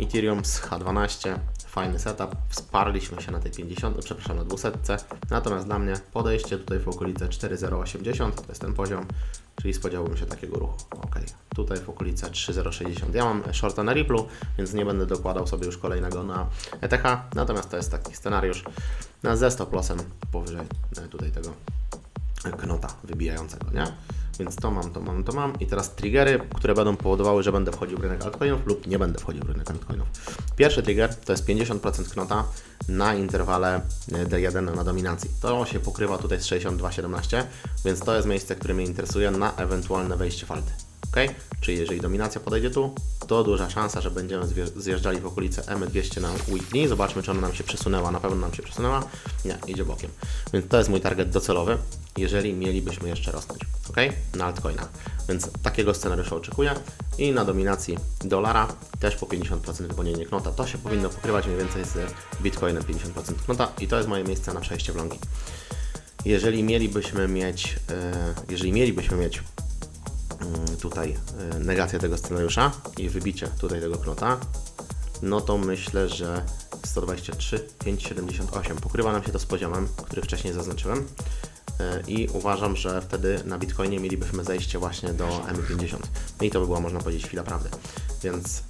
Ethereum z H12, fajny setup, wsparliśmy się na tej 50, przepraszam, na 200, natomiast dla mnie podejście tutaj w okolice 4080, to jest ten poziom, czyli spodziewałbym się takiego ruchu. Ok, tutaj w okolice 3060. Ja mam shorta na Ripple, więc nie będę dokładał sobie już kolejnego na ETH, natomiast to jest taki scenariusz na ze stop lossem powyżej e, tutaj tego knota wybijającego, nie? Więc to mam, to mam, to mam. I teraz triggery, które będą powodowały, że będę wchodził w rynek altcoinów lub nie będę wchodził w rynek altcoinów. Pierwszy trigger to jest 50% knota na interwale e, D1 na dominacji. To się pokrywa tutaj z 62,17, więc to jest miejsce, które mnie interesuje na ewentualne wejście falty. Ok? Czyli jeżeli dominacja podejdzie tu, to duża szansa, że będziemy zjeżdżali w okolice M200 na weekly. Zobaczmy, czy ona nam się przesunęła. Na pewno nam się przesunęła. Nie, idzie bokiem. Więc to jest mój target docelowy, jeżeli mielibyśmy jeszcze rosnąć. Ok? Na altcoinach. Więc takiego scenariusza oczekuję. I na dominacji dolara też po 50% wypełnienie knota. To się powinno pokrywać mniej więcej z Bitcoinem 50% knota. I to jest moje miejsce na przejście w longi. Jeżeli mielibyśmy mieć, e, jeżeli mielibyśmy mieć tutaj y, negację tego scenariusza i wybicie tutaj tego knota, no to myślę, że 123, 578 pokrywa nam się to z poziomem, który wcześniej zaznaczyłem. Y, I uważam, że wtedy na Bitcoinie mielibyśmy zejście właśnie do M50. No i to by była, można powiedzieć, chwila prawdy. Więc